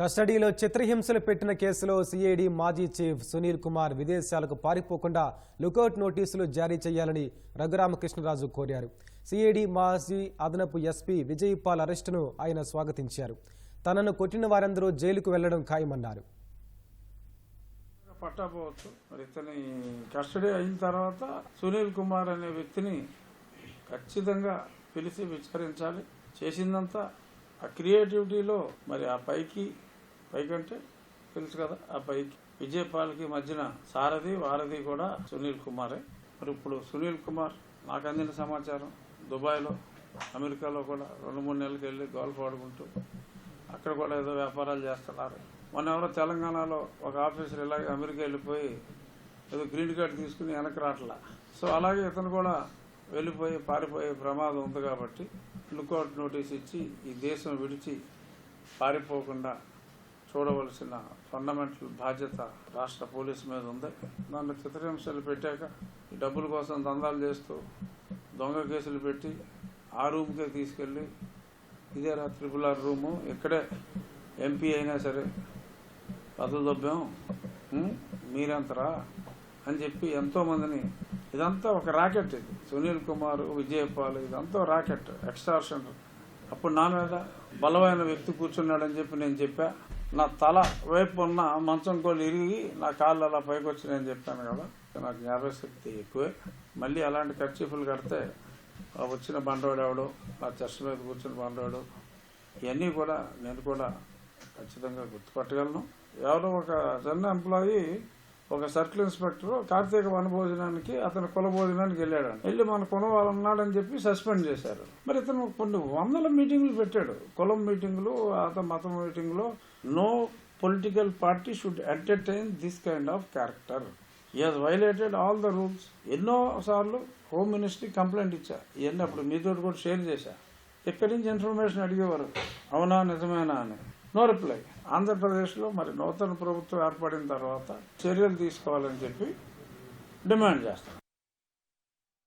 కస్టడీలో చిత్రహింసలు పెట్టిన కేసులో సిఐడి మాజీ చీఫ్ సునీల్ కుమార్ విదేశాలకు పారిపోకుండా లుకౌట్ నోటీసులు జారీ చేయాలని రఘురామకృష్ణరాజు కోరారు. సిఐడి మాజీ అదనపు ఎస్పీ విజయపాల్ అరెస్టును ఆయన స్వాగతించారు. తనను కొట్టిన వారందరూ జైలుకు వెళ్ళడం ఖాయమన్నారు. పట్టపోవచ్చు. మరి ఇతని కస్టడీ అయిన తర్వాత సునీల్ కుమార్ అనే వ్యక్తిని ఖచ్చితంగా పిలిచి విచారించాలి. చేసిందంతా ఆ క్రియేటివిటీలో మరి ఆ పైకి పైకంటే తెలుసు కదా. ఆ పైకి విజయపాల్కి మధ్యన సారథి వారధి కూడా సునీల్ కుమారే. మరి ఇప్పుడు సునీల్ కుమార్ నాకు అందిన సమాచారం దుబాయ్లో అమెరికాలో కూడా రెండు మూడు నెలలకు వెళ్ళి గోల్ఫ్ ఆడుకుంటూ అక్కడ కూడా ఏదో వ్యాపారాలు చేస్తున్నారు. మొన్న ఎవరో తెలంగాణలో ఒక ఆఫీసర్ ఇలాగే అమెరికా వెళ్ళిపోయి ఏదో గ్రీన్ కార్డ్ తీసుకుని వెనక్కి రావట్లా. సో అలాగే ఇతను కూడా వెళ్ళిపోయి పారిపోయే ప్రమాదం ఉంది కాబట్టి లుకౌట్ నోటీస్ ఇచ్చి ఈ దేశం విడిచి పారిపోకుండా చూడవలసిన ఫండమెంటల్ బాధ్యత రాష్ట్ర పోలీసు మీద ఉంది. దాన్ని చిత్రహింసలు పెట్టాక డబ్బుల కోసం దందాలు చేస్తూ దొంగ కేసులు పెట్టి ఆ రూమ్కే తీసుకెళ్ళి ఇదే రా త్రిపుల్ ఆర్ రూము. ఇక్కడే ఎంపీ అయినా సరే పదవి దొబ్బాం మీరెంతరా? అని చెప్పి ఎంతో మందిని ఇదంతా ఒక రాకెట్ ఇది. సునీల్ కుమార్ విజయపాల్ ఇదంతా రాకెట్ ఎక్స్టార్షన్. అప్పుడు నా మీద బలమైన వ్యక్తి కూర్చున్నాడని చెప్పి నేను చెప్పా. నా తల వైపు ఉన్న మంచం కోళ్ళు ఇరిగి నా కాళ్ళు అలా పైకి వచ్చినాయని చెప్పాను కదా. నాకు జ్ఞాపశక్తి ఎక్కువే. మళ్ళీ అలాంటి ఖర్చీఫులు కడితే ఆ వచ్చిన బండవాడు ఎవడు నా చెస్ట్ మీద కూర్చున్న బండవాడు ఇవన్నీ కూడా నేను కూడా ఖచ్చితంగా గుర్తుపట్టగలను. ఎవరో ఒక చిన్న ఎంప్లాయీ ఒక సర్కిల్ ఇన్స్పెక్టర్ కార్తీక వన భోజనానికి అతను కుల భోజనానికి వెళ్ళాడు వెళ్ళి మన కులం వాళ్ళు ఉన్నాడని చెప్పి సస్పెండ్ చేశారు. మరి ఇతను కొన్ని వందల మీటింగ్లు పెట్టాడు. కులం మీటింగ్లు అతని మతం మీటింగ్లో. No political party should entertain this kind of character. He has violated all the rules ఎన్నో సార్లు హోమ్ మినిస్ట్రీ కంప్లైంట్ ఇచ్చా. ఇవన్నీ అప్పుడు మీతో కూడా షేర్ చేశా. ఎక్కడి నుంచి ఇన్ఫర్మేషన్ అడిగేవారు? అవునా నిజమేనా అని. No reply. ఆంధ్రప్రదేశ్లో మరి నూతన ప్రభుత్వం ఏర్పడిన తర్వాత చర్యలు తీసుకోవాలని చెప్పి డిమాండ్ చేస్తాం.